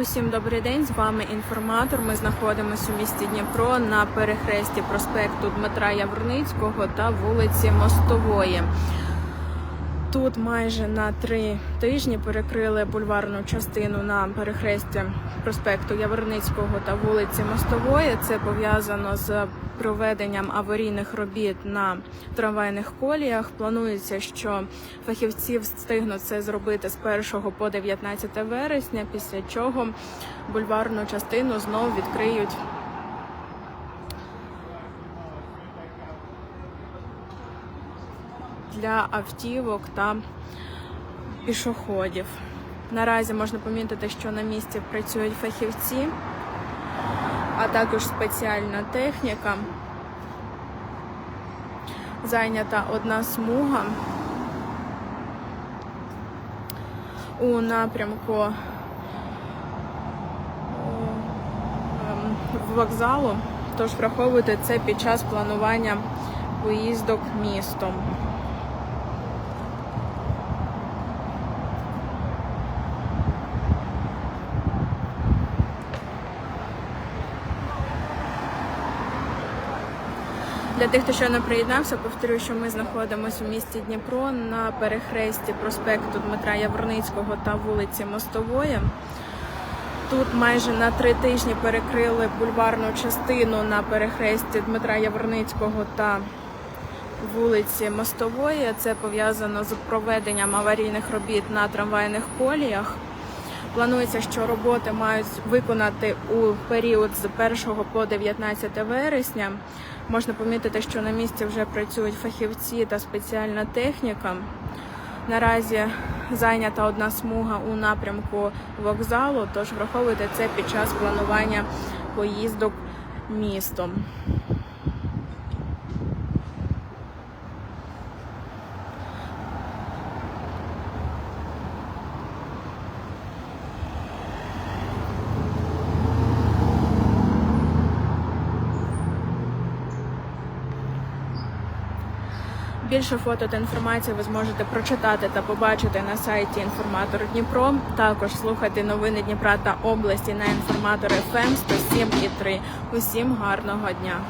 Усім добрий день. З вами інформатор. Ми знаходимося у місті Дніпро на перехресті проспекту Дмитра Яворницького та вулиці Мостової. Тут майже на три тижні перекрили бульварну частину на перехресті проспекту Яворницького та вулиці Мостової. Це пов'язано з проведенням аварійних робіт на трамвайних коліях. Планується, що фахівці встигнуть це зробити з 1 по 19 вересня, після чого бульварну частину знову відкриють для автівок та пішоходів. Наразі можна помітити, що на місці працюють фахівці, а також спеціальна техніка. Зайнята одна смуга у напрямку е, ем, вокзалу, тож враховуйте це під час планування поїздок містом. Для тих, хто не приєднався, повторюю, що ми знаходимося у місті Дніпро на перехресті проспекту Дмитра Яворницького та вулиці Мостової. Тут майже на три тижні перекрили бульварну частину на перехресті Дмитра Яворницького та вулиці Мостової. Це пов'язано з проведенням аварійних робіт на трамвайних коліях. Планується, що роботи мають виконати у період з 1 по 19 вересня. Можна помітити, що на місці вже працюють фахівці та спеціальна техніка. Наразі зайнята одна смуга у напрямку вокзалу, тож враховуйте це під час планування поїздок містом. Більше фото та інформації ви зможете прочитати та побачити на сайті Інформатор Дніпро. Також слухати новини Дніпра та області на інформатор ФМ 107,3. Усім гарного дня!